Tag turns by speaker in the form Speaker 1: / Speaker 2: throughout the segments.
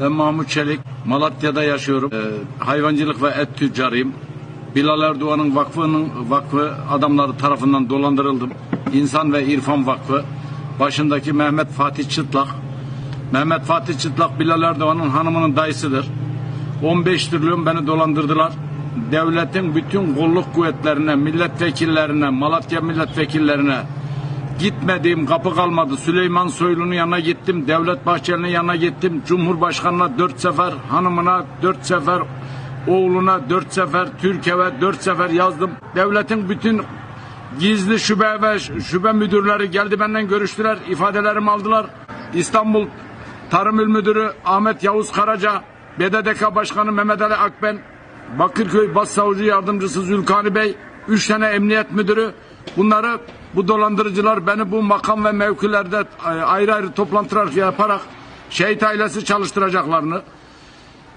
Speaker 1: Ben Mahmut Çelik, Malatya'da yaşıyorum. Ee, hayvancılık ve et tüccarıyım. Bilal Erdoğan'ın vakfının vakfı adamları tarafından dolandırıldım. İnsan ve İrfan Vakfı başındaki Mehmet Fatih Çıtlak. Mehmet Fatih Çıtlak Bilal Erdoğan'ın hanımının dayısıdır. 15 trilyon beni dolandırdılar. Devletin bütün kolluk kuvvetlerine, milletvekillerine, Malatya milletvekillerine Gitmediğim kapı kalmadı. Süleyman Soylu'nun yanına gittim. Devlet Bahçeli'nin yanına gittim. Cumhurbaşkanına dört sefer, hanımına dört sefer, oğluna dört sefer, Türkiye'ye dört sefer yazdım. Devletin bütün gizli şube ve şube müdürleri geldi benden görüştüler. ifadelerimi aldılar. İstanbul Tarım İl Müdürü Ahmet Yavuz Karaca, BDDK Başkanı Mehmet Ali Akben, Bakırköy Başsavcı Yardımcısı Zülkani Bey, üç tane emniyet müdürü. Bunları bu dolandırıcılar beni bu makam ve mevkilerde e, ayrı ayrı toplantılar yaparak şehit ailesi çalıştıracaklarını,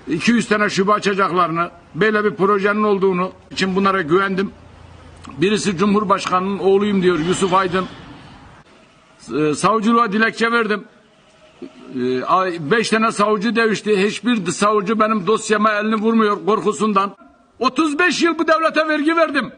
Speaker 1: 200 tane şube açacaklarını, böyle bir projenin olduğunu için bunlara güvendim. Birisi Cumhurbaşkanı'nın oğluyum diyor Yusuf Aydın. E, Savcılığa dilekçe verdim. E, ay- Beş tane savcı devişti. Hiçbir savcı benim dosyama elini vurmuyor korkusundan. 35 yıl bu devlete vergi verdim.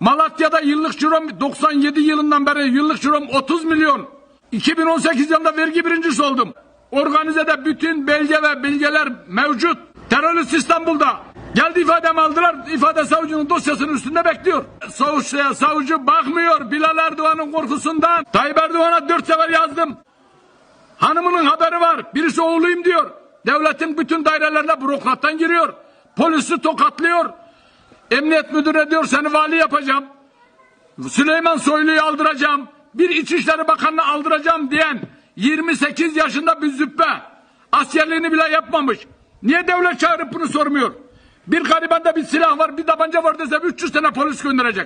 Speaker 1: Malatya'da yıllık cirom 97 yılından beri yıllık cirom 30 milyon. 2018 yılında vergi birincisi oldum. Organizede bütün belge ve bilgiler mevcut. Terörist İstanbul'da. Geldi ifademi aldılar. İfade savcının dosyasının üstünde bekliyor. Savcıya savcı bakmıyor Bilal Erdoğan'ın korkusundan. Tayyip Erdoğan'a dört sefer yazdım. Hanımının haberi var. Birisi oğluyum diyor. Devletin bütün dairelerine bürokrattan giriyor. Polisi tokatlıyor. Emniyet müdürü diyor seni vali yapacağım. Süleyman Soylu'yu aldıracağım. Bir İçişleri Bakanı'nı aldıracağım diyen 28 yaşında bir züppe. Askerliğini bile yapmamış. Niye devlet çağırıp bunu sormuyor? Bir garibanda bir silah var, bir tabanca var dese 300 tane polis gönderecek.